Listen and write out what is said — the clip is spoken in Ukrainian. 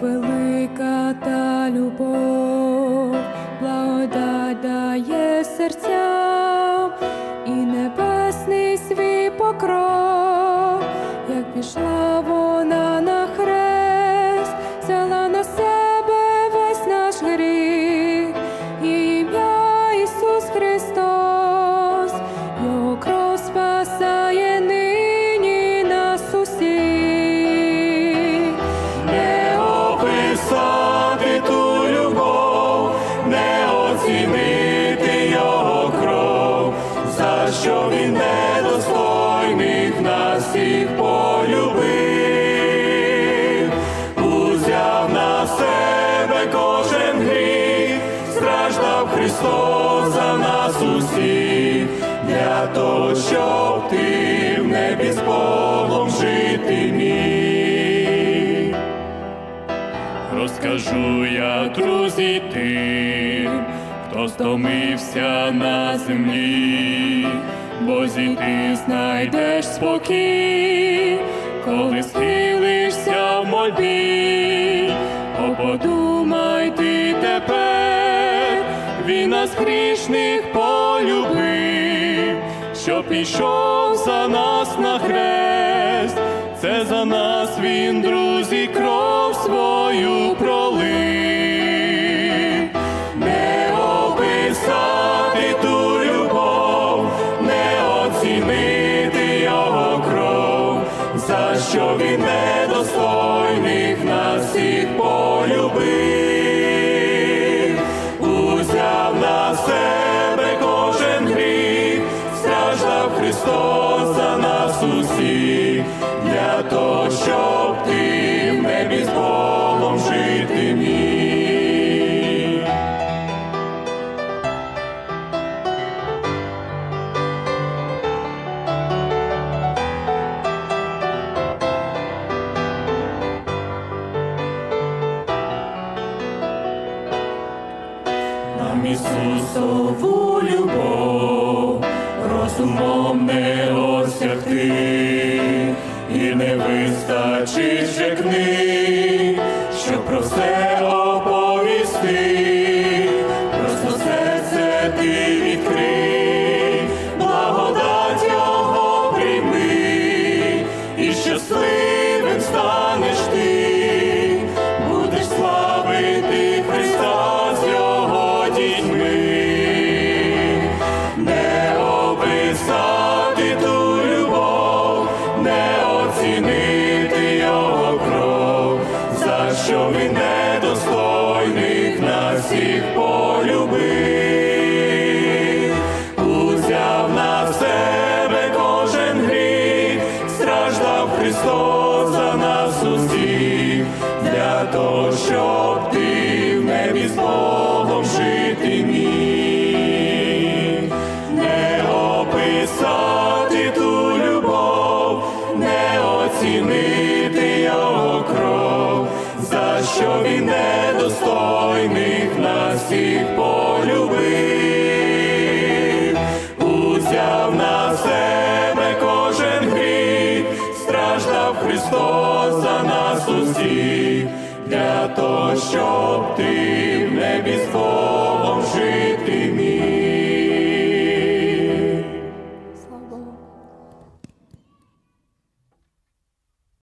велика та любов, благодать дає серцям і небесний свій покров, що він недостойних нас всіх полюбив, узяв на себе кожен гріх, страждав Христос за нас усіх, для того, щоб ти в небі з Богом жити міг. Розкажу я, друзі, тим, хто стомився на землі, бо зійти знайдеш спокій, коли схилишся в мольбі, О, подумай ти тепер, він нас грішних полюбив, що пішов за нас на хрест, це за нас він, друзі, кров свою пролив. Кров, що він недостойних нас всіх полюбив, Нам Ісусову любов. Розумом не осягти, і не вистачить же книг, що він недостойних нас всіх полюбив, узяв на себе кожен гріх, страждав Христос за нас усіх, для того, щоб ти в небі з Богом жити міг. Не описати ту любов, не оцінити полюбив, узяв на себе кожен гріх, страждав Христос за нас усіх, для того, щоб ти в небі з Богом